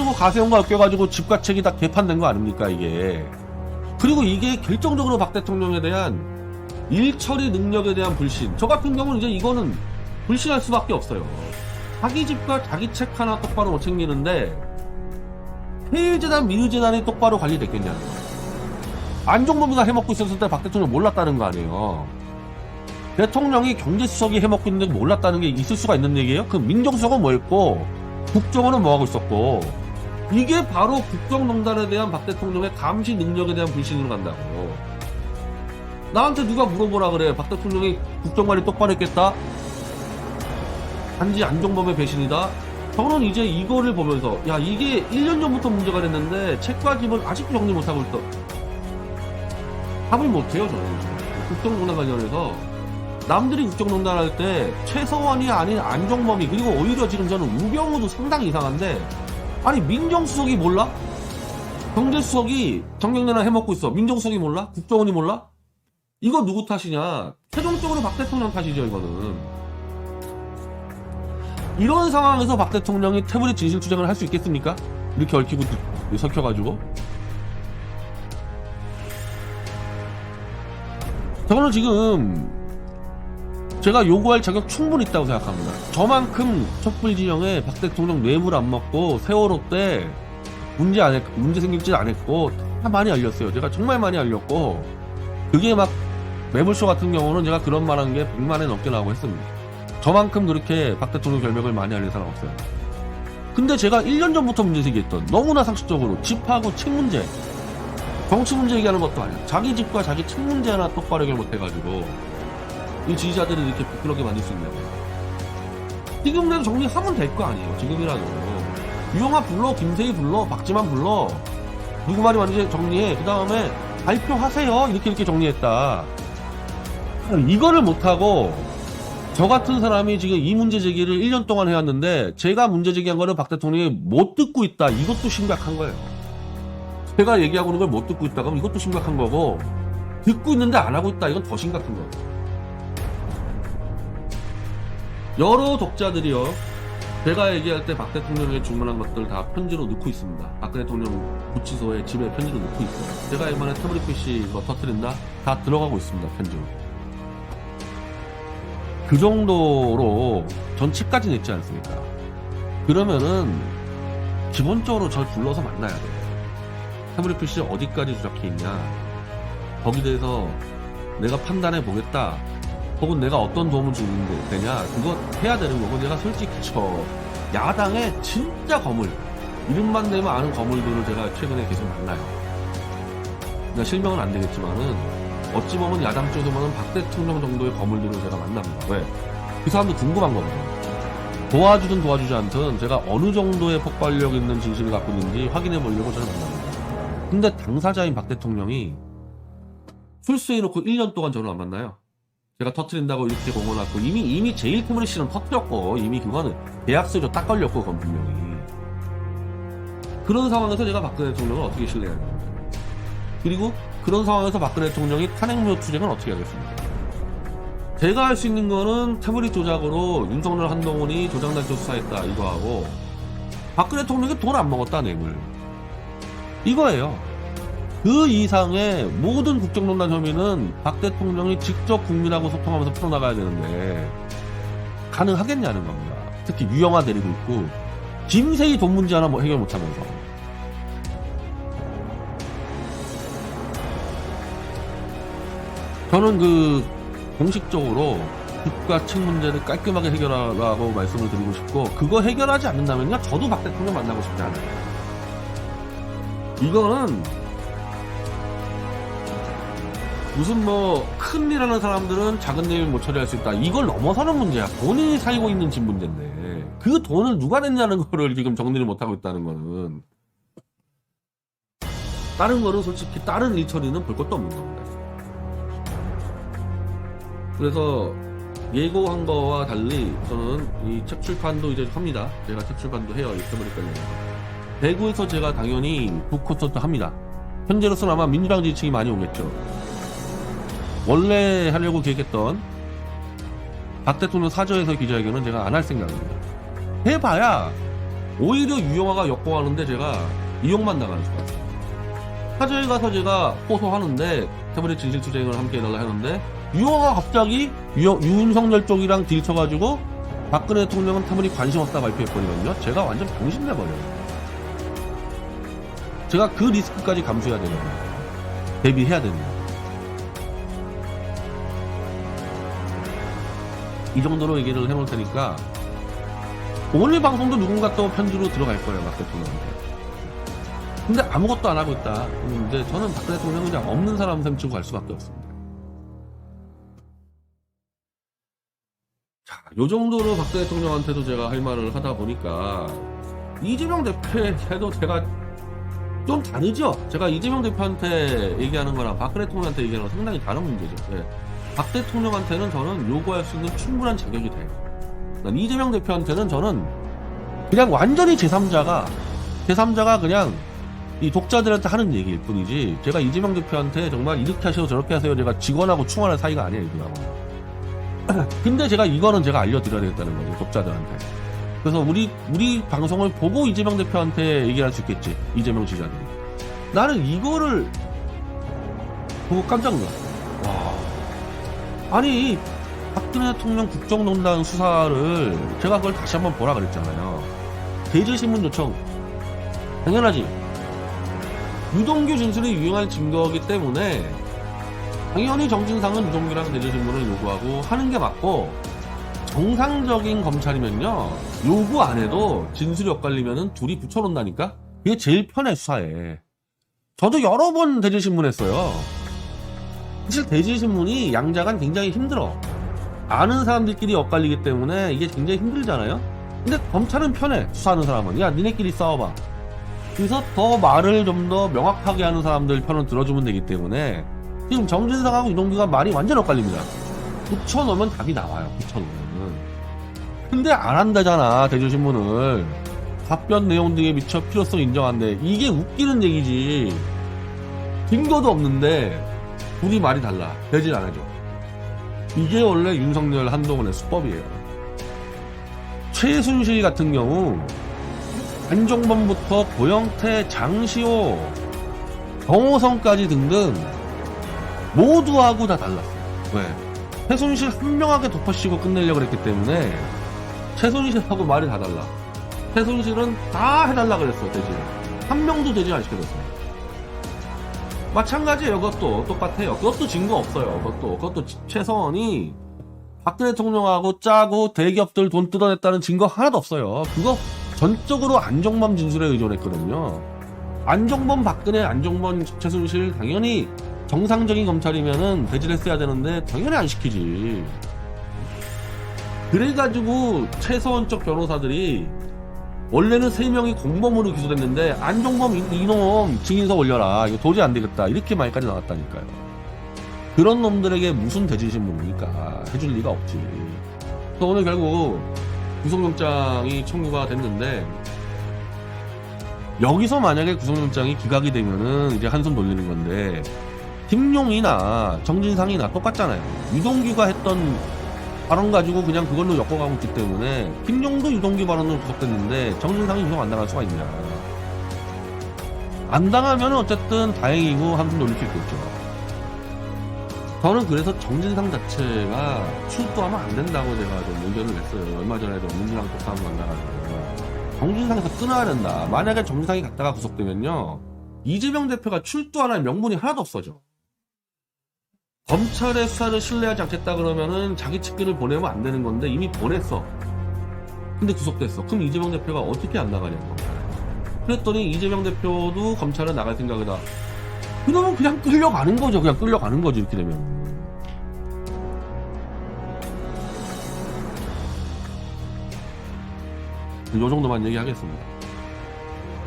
쓰고 가세형과 엮여가지고 집가책이 다 개판된 거 아닙니까 이게? 그리고 이게 결정적으로 박 대통령에 대한 일처리 능력에 대한 불신. 저 같은 경우는 이제 이거는 불신할 수밖에 없어요. 자기 집과 자기 책 하나 똑바로 못 챙기는데 해일재단 민유재단이 똑바로 관리됐겠냐는 거예요 안종범이가 해먹고 있었을 때 박 대통령 몰랐다는 거 아니에요. 대통령이 경제수석이 해먹고 있는데 몰랐다는 게 있을 수가 있는 얘기예요? 그 민정수석은 뭐 했고 국정원은 뭐 하고 있었고 이게 바로 국정농단에 대한 박 대통령의 감시 능력에 대한 불신으로 간다고. 나한테 누가 물어보라 그래? 박 대통령이 국정관리 똑바로 했겠다? 단지 안종범의 배신이다? 저는 이제 이거를 보면서 야 이게 1년 전부터 문제가 됐는데 책과 집을 아직도 정리 못하고 있다 답을 못해요 저는. 국정농단 관련해서. 남들이 국정농단 할 때 최서원이 아닌 안종범이 그리고 오히려 지금 저는 우병우도 상당히 이상한데 아니 민정수석이 몰라? 경제수석이 정경련을 해먹고 있어 민정수석이 몰라? 국정원이 몰라? 이거 누구 탓이냐 최종적으로 박 대통령 탓이죠 이거는 이런 상황에서 박 대통령이 태블릿 진실투쟁을 할 수 있겠습니까? 이렇게 얽히고 드- 섞여가지고 저는 지금 제가 요구할 자격 충분히 있다고 생각합니다. 저만큼 촛불 진영에 박 대통령 뇌물 안 먹고 세월호 때 문제 안 했, 문제 생길 짓안 했고 다 많이 알렸어요. 제가 정말 많이 알렸고 그게 막 매불쇼 같은 경우는 제가 그런 말한 게 100만에 넘게 나오고 했습니다. 저만큼 그렇게 박 대통령 결백을 많이 알린 사람 없어요. 근데 제가 1년 전부터 문제 제기했던 너무나 상식적으로 집하고 책 문제 정치 문제 얘기하는 것도 아니야. 자기 집과 자기 책 문제 하나 똑바로 해결 못 해가지고 이 지지자들을 이렇게 부끄럽게 만들 수 있냐고. 지금이라도 정리하면 될 거 아니에요. 지금이라도. 유영아 불러, 김세희 불러, 박지만 불러. 누구 말이 완전히 정리해. 그 다음에 발표하세요. 이렇게 이렇게 정리했다. 이거를 못하고 저 같은 사람이 지금 이 문제 제기를 1년 동안 해왔는데 제가 문제 제기한 거를 박 대통령이 못 듣고 있다. 이것도 심각한 거예요. 제가 얘기하고 있는 걸 못 듣고 있다. 그럼 이것도 심각한 거고 듣고 있는데 안 하고 있다. 이건 더 심각한 거예요. 여러 독자들이요. 제가 얘기할 때 박 대통령에 주문한 것들 다 편지로 넣고 있습니다. 박 대통령 구치소에 집에 편지로 넣고 있어요. 제가 이번에 태블릿 PC 뭐 터트린다? 다 들어가고 있습니다. 편지로. 그 정도로 전 칩까지 냈지 않습니까? 그러면은 기본적으로 절 불러서 만나야 돼요. 태블릿 PC 어디까지 조작해 있냐? 거기에 대해서 내가 판단해 보겠다. 혹은 내가 어떤 도움을 주는 게 되냐 그거 해야 되는 거고 내가 솔직히 저 야당의 진짜 거물 이름만 내면 아는 거물들을 제가 최근에 계속 만나요. 그러니까 실명은 안 되겠지만은 어찌 보면 야당 쪽에서 보면 박 대통령 정도의 거물들을 제가 만납니다. 왜? 그 사람도 궁금한 거거든요. 도와주든 도와주지 않든 제가 어느 정도의 폭발력 있는 진실을 갖고 있는지 확인해 보려고 저는 만납니다. 근데 당사자인 박 대통령이 출소해놓고 1년 동안 저를 안 만나요 제가 터트린다고 이렇게 공언하고 이미 이미 제일 태블릿 씨는 터트렸고 이미 그거는 계약서로 딱 걸렸고 그건 분명히 그런 상황에서 제가 박근혜 대통령을 어떻게 됩니까? 그리고 그런 상황에서 박근혜 대통령이 탄핵무효 투쟁을 어떻게 하겠습니까? 제가 할 수 있는 거는 태블릿 조작으로 윤석열 한동훈이 조작날조 수사했다 이거 하고 박근혜 대통령이 돈 안 먹었다 뇌물 이거예요. 그 이상의 모든 국정농단 혐의는 박 대통령이 직접 국민하고 소통하면서 풀어나가야 되는데 가능하겠냐는 겁니다. 특히 유영아 데리고 있고 김세희 돈 문제 하나 뭐 해결 못하면서 저는 그 공식적으로 국가 측 문제를 깔끔하게 해결하라고 말씀을 드리고 싶고 그거 해결하지 않는다면요 저도 박 대통령 만나고 싶지 않아요. 이거는 무슨 뭐 큰 일 하는 사람들은 작은 일 못 처리할 수 있다. 이걸 넘어서는 문제야. 본인이 살고 있는 집 문제인데 그 돈을 누가 냈냐는 거를 지금 정리를 못 하고 있다는 거는 다른 거는 솔직히 다른 일 처리는 볼 것도 없는 겁니다. 그래서 예고한 거와 달리 저는 이 책 출판도 이제 합니다. 제가 책 출판도 해요. 관련해서. 대구에서 제가 당연히 북콘서트 합니다. 현재로서는 아마 민주당 지지층이 많이 오겠죠. 원래 하려고 계획했던 박 대통령 사저에서 기자회견은 제가 안 할 생각입니다. 해봐야 오히려 유영아가 역공하는데 제가 이용만 당하는 수가 있어요. 사저에 가서 제가 호소하는데 태블릿 진실투쟁을 함께 해달라 하는데 유영아가 갑자기 유, 윤석열 쪽이랑 딜쳐가지고 박근혜 대통령은 태블릿 관심 없다 발표했거든요. 제가 완전 병신내버려요. 제가 그 리스크까지 감수해야 되는 거예요. 대비해야 됩니다. 이 정도로 얘기를 해놓을 테니까 오늘 방송도 누군가 또 편지로 들어갈 거예요, 박 대통령한테. 근데 아무것도 안 하고 있다. 이제 저는 박 대통령은 그냥 없는 사람 셈 치고 갈 수밖에 없습니다. 자, 요 정도로 박 대통령한테도 제가 할 말을 하다 보니까 이재명 대표에도 제가 좀 다르죠? 제가 이재명 대표한테 얘기하는 거랑 박근혜 대통령한테 얘기하는 건 상당히 다른 문제죠. 예. 박 대통령한테는 저는 요구할 수 있는 충분한 자격이 돼요. 난 이재명 대표한테는 저는 그냥 완전히 제3자가 제3자가 그냥 이 독자들한테 하는 얘기일 뿐이지 제가 이재명 대표한테 정말 이렇게 하셔 저렇게 하세요. 제가 직원하고 충원할 사이가 아니에요 이거하고 근데 제가 이거는 제가 알려드려야 되겠다는 거죠 독자들한테. 그래서 우리 우리 방송을 보고 이재명 대표한테 얘기할 수 있겠지 이재명 지자들이. 나는 이거를 보고 깜짝 놀랐어 와 아니 박근혜 대통령 국정농단 수사를 제가 그걸 다시 한번 보라 그랬잖아요. 대질신문 요청. 당연하지. 유동규 진술이 유용한 증거이기 때문에 당연히 정진상은 유동규랑 대질신문을 요구하고 하는 게 맞고 정상적인 검찰이면요 요구 안 해도 진술이 엇갈리면 둘이 붙여놓는다니까? 그게 제일 편해 수사에. 저도 여러 번 대질신문 했어요 사실 대질신문이 양자간 굉장히 힘들어. 아는 사람들끼리 엇갈리기 때문에 이게 굉장히 힘들잖아요. 근데 검찰은 편해 수사하는 사람은. 야 니네끼리 싸워봐. 그래서 더 말을 좀 더 명확하게 하는 사람들 편을 들어주면 되기 때문에 지금 정진상하고 유동규가 말이 완전 엇갈립니다. 붙여놓으면 답이 나와요 붙여놓으면 근데 안 한다잖아 대조신문을. 답변 내용 등에 미쳐 필요성 인정한데 이게 웃기는 얘기지. 근거도 없는데 둘이 말이 달라 되질 않아줘 이게 원래 윤석열 한동훈의 수법이에요 최순실 같은 경우 안종범부터 고영태, 장시호, 정호성까지 등등 모두하고 다 달랐어요. 왜? 최순실 한 명하게 덮어씌고 끝내려고 그랬기 때문에 최순실하고 말이 다 달라. 최순실은 다 해달라 그랬어, 대신. 한 명도 대신 안 시켜줬어요. 마찬가지예요, 그것도. 똑같아요. 그것도 증거 없어요, 그것도. 그것도 최성원이 박근혜 대통령하고 짜고 대기업들 돈 뜯어냈다는 증거 하나도 없어요. 그거 전적으로 안정범 진술에 의존했거든요. 안정범 박근혜 안정범 최순실 당연히 정상적인 검찰이면은 배제했어야 되는데 당연히 안 시키지. 그래가지고 최서원 쪽 변호사들이 원래는 세 명이 공범으로 기소됐는데 안정범 이- 이놈 증인서 올려라 이거 도저히 안 되겠다 이렇게 말까지 나왔다니까요. 그런 놈들에게 무슨 대지신문입니까? 해줄 리가 없지. 그래서 오늘 결국 구속영장이 청구가 됐는데 여기서 만약에 구속영장이 기각이 되면은 이제 한숨 돌리는 건데 김용이나 정진상이나 똑같잖아요. 유동규가 했던 발언 가지고 그냥 그걸로 엮어가고 있기 때문에 김용도 유동규 발언으로 구속됐는데 정진상이 구속 안 당할 수가 있냐. 안 당하면 어쨌든 다행이고 한숨 돌릴 수 있겠죠. 저는 그래서 정진상 자체가 출두하면 안 된다고 제가 좀 의견을 냈어요. 얼마 전에도 민주당 한번 만나가지고. 정진상에서 끊어야 된다. 만약에 정진상이 갔다가 구속되면요. 이재명 대표가 출두하는 명분이 하나도 없어져. 검찰의 수사를 신뢰하지 않겠다 그러면은 자기 측근을 보내면 안 되는 건데 이미 보냈어. 근데 구속됐어. 그럼 이재명 대표가 어떻게 안 나가냐고. 그랬더니 이재명 대표도 검찰에 나갈 생각이다. 그러면 그냥 끌려가는 거죠. 그냥 끌려가는 거죠. 이렇게 되면. 요 정도만 얘기하겠습니다.